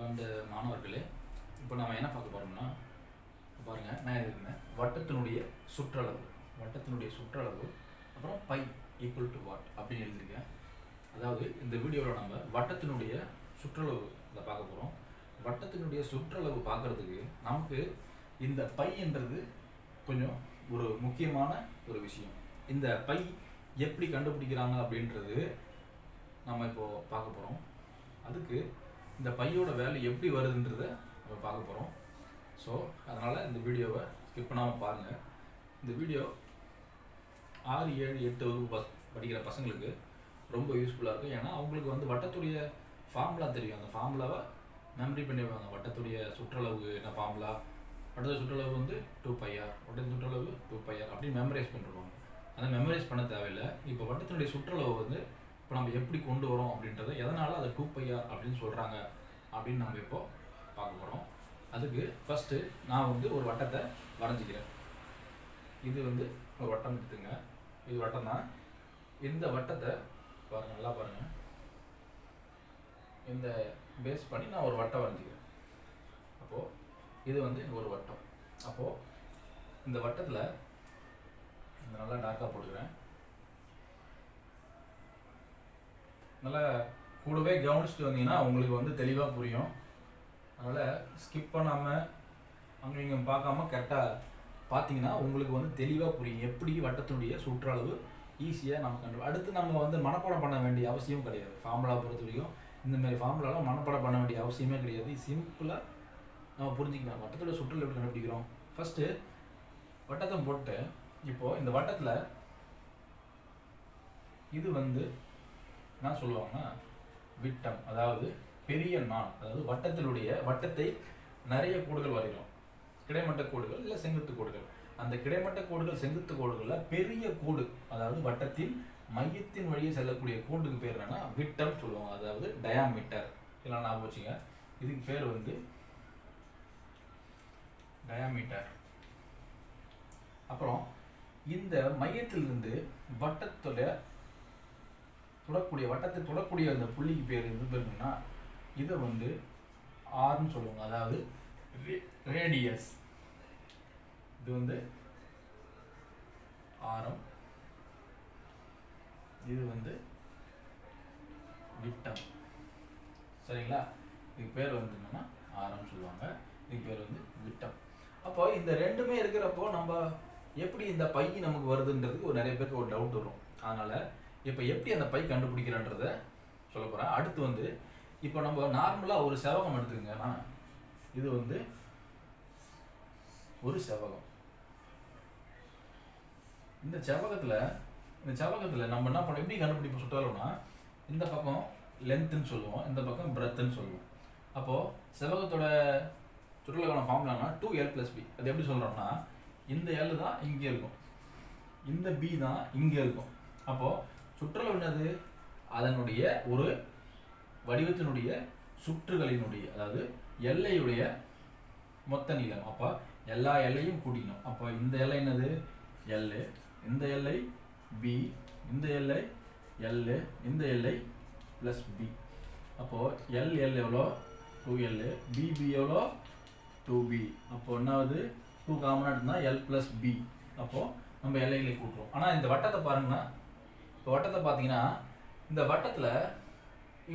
அன்பார்ந்த மாணவர்களே இப்போ நம்ம என்ன பார்க்க போகிறோம்னா பாருங்கள் நான் எழுதிருந்தேன் வட்டத்தினுடைய சுற்றளவு. வட்டத்தினுடைய சுற்றளவு அப்புறம் பை ஈக்குவல் டு வாட் அப்படின்னு எழுதியிருக்கேன். அதாவது இந்த வீடியோவில் நம்ம வட்டத்தினுடைய சுற்றளவு இதை பார்க்க போகிறோம் வட்டத்தினுடைய சுற்றளவு பார்க்குறதுக்கு நமக்கு இந்த பைன்றது கொஞ்சம் ஒரு முக்கியமான ஒரு விஷயம். இந்த பை எப்படி கண்டுபிடிக்கிறாங்க அப்படின்றது நம்ம இப்போது பார்க்க போகிறோம் அதுக்கு இந்த பையோட வேல்யூ எப்படி வருதுன்றத நம்ம பார்க்க போகிறோம் ஸோ அதனால் இந்த வீடியோவை ஸ்கிப் பண்ணாமல் பாருங்கள் இந்த வீடியோ ஆறு ஏழு எட்டு வகுப்பு பஸ் படிக்கிற பசங்களுக்கு ரொம்ப யூஸ்ஃபுல்லாக இருக்கும். ஏன்னா அவங்களுக்கு வந்து வட்டத்துடைய ஃபார்முலா தெரியும். அந்த ஃபார்முலாவை மெமரி பண்ணிடுவாங்க வட்டத்துடைய சுற்றளவு என்ன ஃபார்முலா வட்டத்து சுற்றளவு வந்து டூ பையார் வட்டத்து சுற்றளவு டூ பையார் அப்படின்னு மெமரைஸ் பண்ணிடுவாங்க அதை மெமரைஸ் பண்ண தேவையில்லை. இப்போ வட்டத்தினுடைய சுற்றளவு வந்து இப்போ நம்ம எப்படி கொண்டு வரோம் அப்படின்றத எதனால் அதை டூ பையா அப்படின்னு சொல்கிறாங்க அப்படின்னு நம்ம இப்போ பார்க்க போகிறோம் அதுக்கு ஃபஸ்ட்டு நான் வந்து ஒரு வட்டத்தை வரைஞ்சிக்கிறேன். இது வந்து ஒரு வட்டம் எடுத்துங்க. இது வட்டம் தான். இந்த வட்டத்தை பாருங்கள் நல்லா பாருங்கள் இந்த பேஸ் பண்ணி நான் ஒரு வட்டம் வரைஞ்சிக்கிறேன். அப்போது இது வந்து ஒரு வட்டம். அப்போது இந்த வட்டத்தில் இந்த நல்லா டார்க்காக போட்டுக்கிறேன். நல்லா கூடவே கவனிச்சுட்டு வந்தீங்கன்னா உங்களுக்கு வந்து தெளிவாக புரியும். அதனால் ஸ்கிப் பண்ணாமல் அங்கே இங்கே பார்க்காம கரெக்டாக பார்த்தீங்கன்னா உங்களுக்கு வந்து தெளிவாக புரியும். எப்படி வட்டத்தினுடைய சுற்றளவு ஈஸியாக நம்ம கண்டு அடுத்து நம்ம வந்து மனப்பாடம் பண்ண வேண்டிய அவசியம் கிடையாது. ஃபார்முலா பொறுத்த வரைக்கும் இந்தமாரி ஃபார்முலாலாம் மனப்பாடம் பண்ண வேண்டிய அவசியமே கிடையாது. சிம்பிளாக நம்ம புரிஞ்சுக்கலாம். வட்டத்தோட சுற்றளவு எப்படி கண்டுபிடிக்கிறோம்? ஃபஸ்ட்டு வட்டத்தை போட்டு இப்போது இந்த வட்டத்தில் இது வந்து என்ன சொல்லுவாங்கன்னா விட்டம். அதாவது பெரிய நான் அதாவது வட்டத்தினுடைய வட்டத்தை நிறைய கோடுகள் வரைகிறோம் கிடைமட்ட கோடுகள் இல்லை செங்குத்து கோடுகள். அந்த கிடைமட்ட கோடுகள் செங்குத்து கோடுகளில் பெரிய கோடு அதாவது வட்டத்தின் மையத்தின் வழியே செல்லக்கூடிய கோடுக்கு பேர் என்னன்னா விட்டம் சொல்லுவாங்க. அதாவது டயாமீட்டர் இதெல்லாம் ஞாபகம் வச்சுங்க. இதுக்கு பேர் வந்து டயாமீட்டர் அப்புறம் இந்த மையத்திலிருந்து வட்டத்தோட தொடக்கூடிய வட்டத்தை தொடக்கூடிய அந்த புள்ளிக்கு பேர் எது பேருன்னா இதை வந்து ஆர்ன்னு சொல்லுவாங்க. அதாவது ரேடியஸ் இது வந்து ஆரம். இது வந்து விட்டம். சரிங்களா? இதுக்கு பேர் வந்து என்னன்னா ஆரம் சொல்லுவாங்க. இதுக்கு பேர் வந்து விட்டம். அப்போ இந்த ரெண்டுமே இருக்கிறப்போ நம்ம எப்படி இந்த பை நமக்கு வருதுன்றதுக்கு ஒரு நிறைய பேருக்கு ஒரு டவுட் வரும். அதனால இப்போ எப்படி அந்த பை கண்டுபிடிக்கிறன்றத சொல்ல போகிறேன் அடுத்து வந்து இப்போ நம்ம நார்மலாக ஒரு செவகம் எடுத்துக்கோங்கண்ணா இது வந்து ஒரு செவகம். இந்த செவகத்தில் இந்த செவகத்தில் நம்ம என்ன பண்ணோம்? எப்படி கண்டுபிடிப்போம் சுட்டாலும்னா இந்த பக்கம் லென்த்துன்னு சொல்லுவோம். இந்த பக்கம் பிரெத்துன்னு சொல்லுவோம். அப்போது செவகத்தோட சுற்றுலாக்கான ஃபார்முலானா டூ எல் ப்ளஸ் பி அது எப்படி சொல்கிறோம்னா இந்த எல் தான் இங்கே இருக்கும். இந்த பி தான் இங்கே இருக்கும். அப்போது சுற்றளவு என்னது அதனுடைய ஒரு வடிவத்தினுடைய சுற்றுகளினுடைய அதாவது எல்லையுடைய மொத்த நீளம். அப்போ எல்லா எல்லையும் கூட்டிக்கணும். அப்போ இந்த எல்லை என்னது? எல் இந்த எல்லை பி இந்த எல்லை எல் இந்த எல்லை ப்ளஸ் பி அப்போது எல் எல் எவ்வளோ? டூ எல் பிபி எவ்வளோ? டூ பி அப்போ என்னாவது டூ காமனாக இருந்தால் எல் ப்ளஸ் பி அப்போது நம்ம எல்லைகளை கூட்டுறோம். ஆனால் இந்த வட்டத்தை பாருங்கன்னா இப்போ வட்டத்தை பார்த்தீங்கன்னா இந்த வட்டத்தில்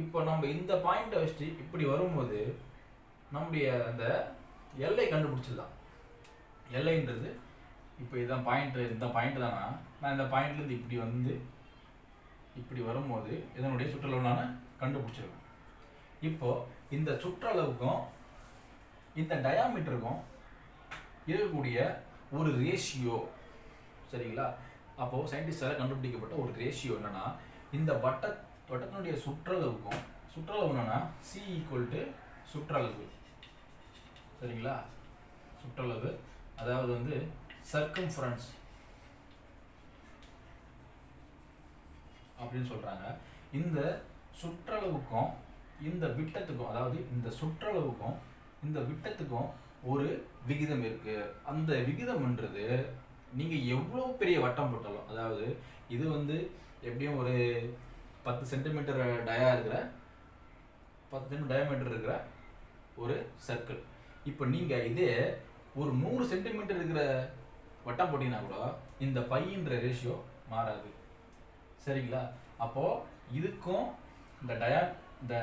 இப்போ நம்ம இந்த பாயிண்ட்டை வச்சுட்டு இப்படி வரும்போது நம்முடைய அந்த எல்லை கண்டுபிடிச்சிடலாம். எல்லைன்றது இப்போ இதுதான் பாயிண்ட்டு இந்த பாயிண்ட் தானா? நான் இந்த பாயிண்ட்லேருந்து இப்படி வந்து இப்படி வரும்போது இதனுடைய சுற்றளவு நான் கண்டுபிடிச்சிருவேன். இப்போ இந்த சுற்றளவுக்கும் இந்த டயாமீட்டருக்கும் இருக்கக்கூடிய ஒரு ரேஷியோ சரிங்களா? அப்போது சயின்டிஸ்டால் கண்டுபிடிக்கப்பட்ட ஒரு ரேஷியோ என்னன்னா இந்த வட்ட வட்டத்தினுடைய சுற்றளவுக்கும் சுற்றளவு என்னன்னா சி ஈக்குவல் டு சுற்றளவு. சரிங்களா? சுற்றளவு. அதாவது வந்து சர்க்கம்ஃபரன்ஸ் அப்படின்னு சொல்றாங்க. இந்த சுற்றளவுக்கும் இந்த விட்டத்துக்கும் அதாவது இந்த சுற்றளவுக்கும் இந்த விட்டத்துக்கும் ஒரு விகிதம் இருக்கு. அந்த விகிதம்ன்றது நீங்கள் எவ்வளோ பெரிய வட்டம் போட்டாலும் அதாவது இது வந்து எப்படியும் ஒரு பத்து சென்டிமீட்டர் டயா இருக்கிற பத்து சென்டிமீட்டர் டயாமீட்டர் இருக்கிற ஒரு சர்க்கிள் இப்போ நீங்கள் இதே ஒரு நூறு சென்டிமீட்டர் இருக்கிற வட்டம் போட்டிங்கன்னா கூட இந்த பையன்ற ரேஷியோ மாறாது. சரிங்களா? அப்போது இதுக்கும் இந்த டயா இந்த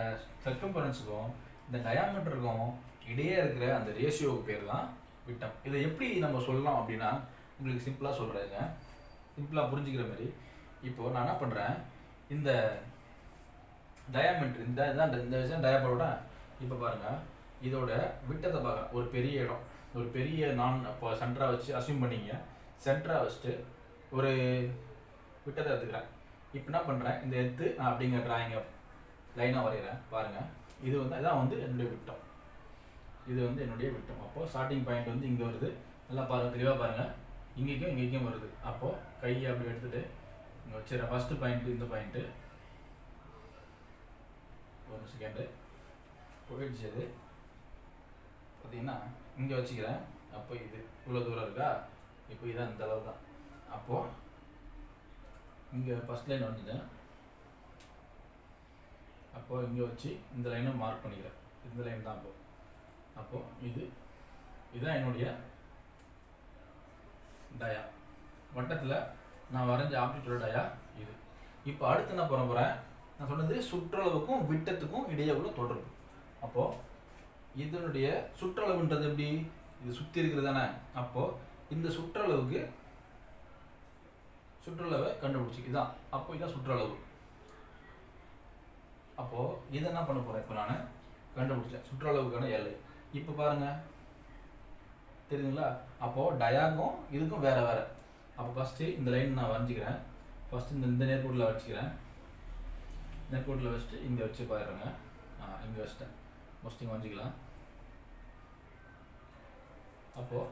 சர்க்கம்பரன்ஸுக்கும் இந்த டயாமீட்டருக்கும் இடையே இருக்கிற அந்த ரேஷியோவுக்கு பேர் தான் விட்டம். இதை எப்படி நம்ம சொல்லலாம் அப்படின்னா உங்களுக்கு சிம்பிளாக சொல்கிறேங்க சிம்பிளாக புரிஞ்சுக்கிற மாதிரி. இப்போது நான் என்ன பண்ணுறேன் இந்த டயாமீட்டர் இந்த இதான் இந்த விஷயம் டயாபரோட இப்போ பாருங்கள் இதோட விட்டத்தை பார்க்க ஒரு பெரிய இடம். ஒரு பெரிய நான் இப்போ சென்டராக வச்சு அசியூம் பண்ணிங்க. சென்டராக வச்சுட்டு ஒரு விட்டத்தை எடுத்துக்கிறேன். இப்போ என்ன பண்ணுறேன் இந்த எத்து நான் அப்படிங்கிற டிராயிங்கை லைனாக வரைகிறேன். பாருங்கள் இது வந்து இதான் வந்து என்னுடைய விட்டம். இது வந்து என்னுடைய விட்டம். அப்போது ஸ்டார்டிங் பாயிண்ட் வந்து இங்கே வருது. நல்லா பாருங்கள் தெளிவாக பாருங்கள் இங்கேயும் இங்கேயும் வருது. அப்போது கையை அப்படி எடுத்துகிட்டு இங்கே வச்சுற ஃபஸ்ட்டு பாயிண்ட்டு இந்த பாயிண்ட்டு ஒரு செகண்டு போயிடுச்சு அது பார்த்தீங்கன்னா இங்கே வச்சுக்கிறேன். அப்போ இது. இவ்வளோ தூரம் இருக்கா? இப்போ இதான் இந்த அளவு தான். அப்போது இங்கே ஃபஸ்ட் லைன் வந்துட்டேன் அப்போது இங்கே வச்சு இந்த லைனை மார்க் பண்ணிக்கிறேன். இந்த லைன் தான் அப்போது அப்போது இது. இதுதான் என்னுடைய டயா. வட்டத்தில் நான் வரைஞ்ச ஆப்டிட்டோட டயா இது. இப்போ அடுத்து என்ன பண்ண போகிறேன் நான் சொன்னது சுற்றளவுக்கும் விட்டத்துக்கும் இடையே உள்ள தொடர்பு. அப்போது இதனுடைய சுற்றளவுன்றது எப்படி? இது சுற்றி இருக்கிறது தானே. அப்போது இந்த சுற்றளவுக்கு சுற்றளவை கண்டுபிடிச்சி. இதான். அப்போ இதான் சுற்றளவு. அப்போது இதை என்ன பண்ண போகிறேன் இப்போ நான் கண்டுபிடிச்சேன். சுற்றளவுக்கான எல்லை இப்போ பாருங்கள் தெரியுதுங்களா? அப்போது டயாகும் இதுக்கும் வேறு வேறு. அப்போ ஃபஸ்ட்டு இந்த லைன் நான் வரைஞ்சிக்கிறேன். ஃபஸ்ட்டு இந்த இந்த நேர்கோட்டில் வச்சுக்கிறேன் நேர்கோட்டில் வச்சுட்டு இங்கே வச்சு பாருங்க. இங்கே வச்சிட்டேன். ஃபஸ்ட் இங்கே வரைஞ்சிக்கலாம். அப்போது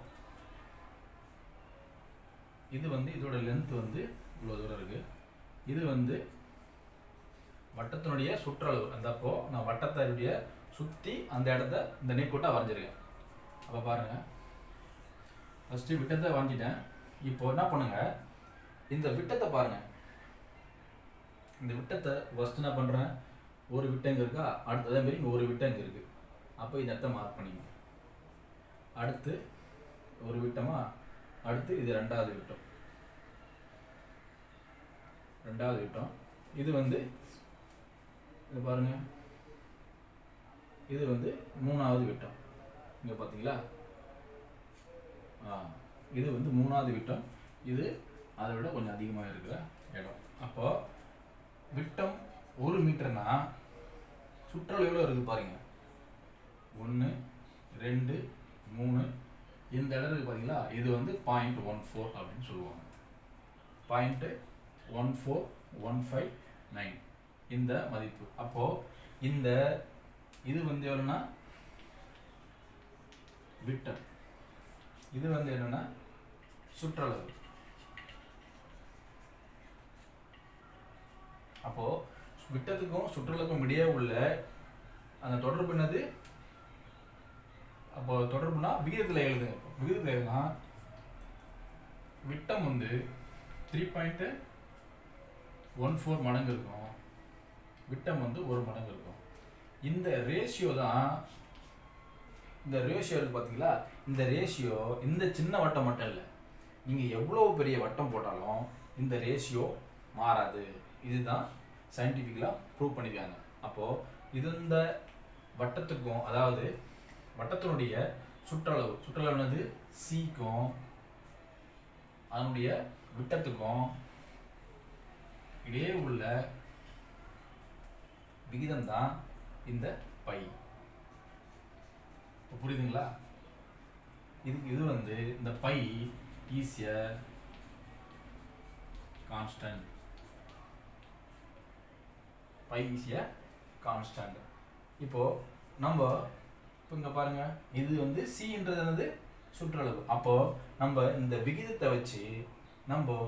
இது வந்து இதோட லென்த் வந்து இவ்வளோ தூரம் இருக்குது இது வந்து வட்டத்தினுடைய சுற்றளவு. அந்த அப்போது நான் வட்டத்தினுடைய சுற்றி அந்த இடத்த இந்த நேர்கோட்டாக வரைஞ்சிருக்கேன். அப்போ பாருங்கள் ஃபஸ்ட்டு விட்டத்தை வாங்கிட்டேன். இப்போ என்ன பண்ணுங்கள் இந்த விட்டத்தை பாருங்கள் இந்த விட்டத்தை ஃபஸ்ட்டு என்ன பண்ணுறேன் ஒரு விட்டம் இங்கே இருக்கா? அடுத்து அதே மாதிரி இங்கே ஒரு விட்டம் இங்கே இருக்குது அப்போ இந்த இடத்த மார்க் பண்ணிங்க அடுத்து ஒரு விட்டமா? அடுத்து இது ரெண்டாவது விட்டம். ரெண்டாவது விட்டம். இது வந்து இது பாருங்கள் இது வந்து மூணாவது விட்டம். இங்கே பார்த்தீங்களா இது வந்து மூணாவது விட்டம். இது அதை விட கொஞ்சம் அதிகமாக இருக்கிற இடம். அப்போது விட்டம் ஒரு மீட்டர்னா சுற்றளவு எவ்வளோ இருக்குது பாருங்க? ஒன்று ரெண்டு மூணு. இந்த இடம் இருக்குது பார்த்தீங்களா இது வந்து பாயிண்ட் ஒன் ஃபோர் அப்படின்னு சொல்லுவாங்க. Point one four one five nine இந்த மதிப்பு. அப்போது இந்த இது வந்து எவ்வளோன்னா விட்டம். இது வந்து என்னன்னா சுற்றளவு. அப்போ விட்டத்துக்கும் சுற்றளவுக்கும் இடையே உள்ள அந்த தொடர்பு என்னது? அப்போ தொடர்புனா விகிதத்தில் எழுதுங்க. விகிதத்தில் எழுதுனா விட்டம் வந்து த்ரீ பாயிண்ட்டு ஒன் ஃபோர் மடங்கு இருக்கும். விட்டம் வந்து ஒரு மடங்கு இருக்கும். இந்த ரேஷியோ தான் இந்த ரேஷியோ இருக்கு பார்த்தீங்களா? இந்த ரேஷியோ இந்த சின்ன வட்டம் மட்டும் இல்லை. நீங்கள் எவ்வளோ பெரிய வட்டம் போட்டாலும் இந்த ரேஷியோ மாறாது. இதுதான் சயின்டிஃபிக்கலாக ப்ரூவ் பண்ணியிருக்காங்க அப்போது இது இந்த வட்டத்துக்கும் அதாவது வட்டத்தினுடைய சுற்றளவு சுற்றளவுனது சிக்கும் அதனுடைய விட்டத்துக்கும் இடையே உள்ள விகிதம் தான் இந்த பை. புரியுதுங்களா? இதுக்கு இது வந்து இந்த பை ஈஸிய கான்ஸ்டன்ட் பை ஈஸிய கான்ஸ்டன்ட் இப்போ நம்ம இப்போ இங்கே பாருங்க. இது வந்து சின்றது என்னது? சுற்றளவு. அப்போ நம்ம இந்த விகிதத்தை வச்சு நம்ம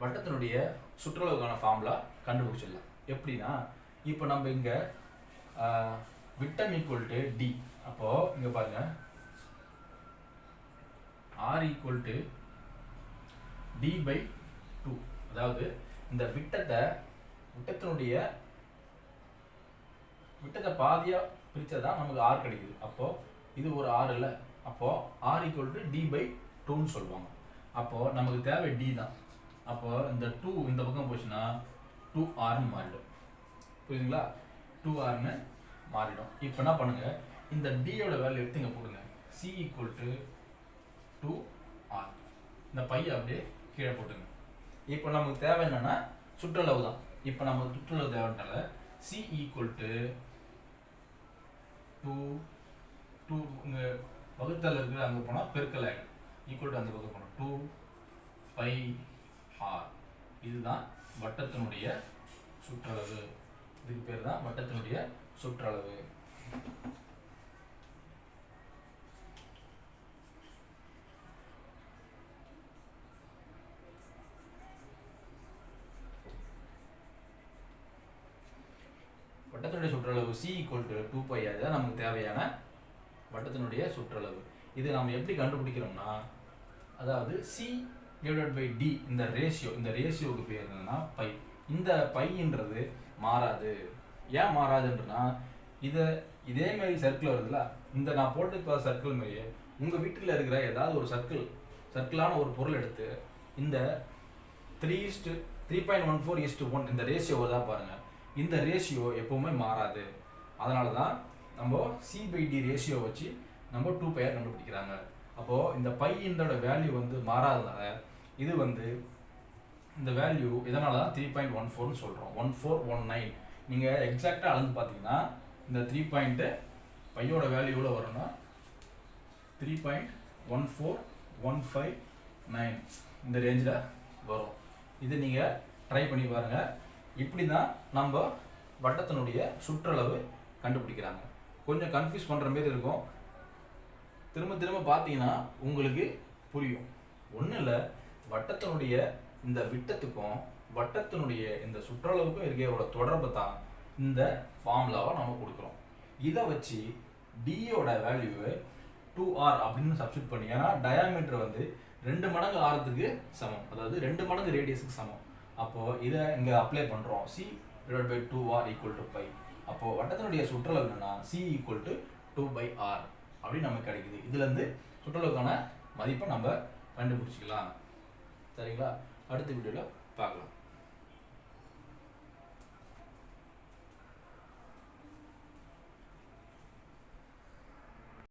வட்டத்தினுடைய சுற்றளவுக்கான ஃபார்முலா கண்டுபிடிச்சிடலாம். எப்படின்னா இப்போ நம்ம இங்கே விட்டம் ஈக்குவல் டு டி அப்போது இங்கே பாருங்க. R equal to D by two அதாவது இந்த விட்டத்தை விட்டத்தினுடைய விட்டத்தை பாதியாக பிரித்தாதான் நமக்கு ஆர் கிடைக்குது. அப்போது இது ஒரு ஆர் இல்லை. அப்போது R equal to D by டூன்னு சொல்லுவாங்க. அப்போது நமக்கு தேவை டி தான். அப்போது இந்த டூ இந்த பக்கம் போச்சுன்னா டூ ஆர்னு மாறிடும். புரியுதுங்களா? டூ ஆர்னு மாறிடும். இப்போ என்ன பண்ணுங்க? இந்த டியோட வேல்யூ எடுத்து இங்கே போடுங்க. C equal to two R இந்த பையை அப்படியே கீழே போட்டுங்க இப்போ நமக்கு தேவை என்னன்னா சுற்றளவு தான். இப்போ நமக்கு சுற்றளவு தேவைன்றால C equal to two two இங்கே வகுத்தல் இருக்கிற அங்கே போனால் பெருக்கல் ஆகிடும் ஈக்குவல் டு அந்த பக்கம் போனோம் டூ பை ஆர் இதுதான் வட்டத்தினுடைய சுற்றளவு. இதுக்கு பேர் தான் வட்டத்தினுடைய சுற்றளவு. வட்டத்தினுடைய சுற்றளவு C equal to two pi அதுதான் நமக்கு தேவையான வட்டத்தினுடைய சுற்றளவு. இது நம்ம எப்படி கண்டுபிடிக்கிறோம்னா அதாவது சி டிவைடட் பை டி இந்த ரேஷியோ இந்த ரேஷியோவுக்கு பேர் என்னன்னா பை இந்த பைன்றது மாறாது. ஏன் மாறாதுன்றனா இதை இதே மாதிரி சர்க்கிள் வருதுல்ல இந்த நான் போட்டு சர்க்கிள் மாதிரியே உங்கள் வீட்டில் இருக்கிற ஏதாவது ஒரு சர்க்கிள் சர்க்கிளான ஒரு பொருள் எடுத்து இந்த three is to three point one four is to one இந்த ரேஷியோவை தான் பாருங்கள் இந்த ரேஷியோ எப்போவுமே மாறாது. அதனால தான் நம்ம சி பை டி ரேஷியோ வச்சு நம்ம டூ பையர் கண்டுபிடிக்கிறாங்க. அப்போது இந்த பையனோட வேல்யூ வந்து மாறாதனால இது வந்து இந்த வேல்யூ இதனால தான் த்ரீ பாயிண்ட் ஒன் ஃபோர்னு சொல்கிறோம் ஒன் ஃபோர் ஒன் நைன் நீங்கள் எக்ஸாக்டாக அளந்து பார்த்தீங்கன்னா இந்த த்ரீ பாயிண்ட்டு பையோட வேல்யூ எவ்வளோ வரும்னா three point one four one five nine இந்த ரேஞ்சில் வரும். இது நீங்கள் ட்ரை பண்ணி பாருங்கள் இப்படி தான் நம்ம வட்டத்தினுடைய சுற்றளவு கண்டுபிடிக்கிறாங்க. கொஞ்சம் கன்ஃபியூஸ் பண்ணுற மாரி இருக்கும். திரும்ப திரும்ப பார்த்தீங்கன்னா உங்களுக்கு புரியும். ஒன்றும் இல்லை வட்டத்தினுடைய இந்த விட்டத்துக்கும் வட்டத்தினுடைய இந்த சுற்றளவுக்கும் இருக்கையோட தொடர்பு தான் இந்த ஃபார்முலாவை நம்ம கொடுக்குறோம். இதை வச்சு டியோட வேல்யூவை டூ ஆர் அப்படின்னு சப்ஸ்டியூட் பண்ணி ஏன்னா டயாமீட்டர் வந்து ரெண்டு மடங்கு ஆரத்துக்கு சமம். அதாவது ரெண்டு மடங்கு ரேடியஸுக்கு சமம். அப்போது இதை இங்கே அப்ளை பண்ணுறோம் C divide by two R equal to pi அப்போது வட்டத்தினுடைய சுற்றளவு என்னென்னா C equal to two pi R அப்படின்னு நமக்கு கிடைக்குது. இதுலேருந்து சுற்றளவுக்கான மதிப்பை நம்ம கண்டுபிடிச்சிக்கலாம். சரிங்களா? அடுத்த வீடியோவில் பார்க்கலாம்.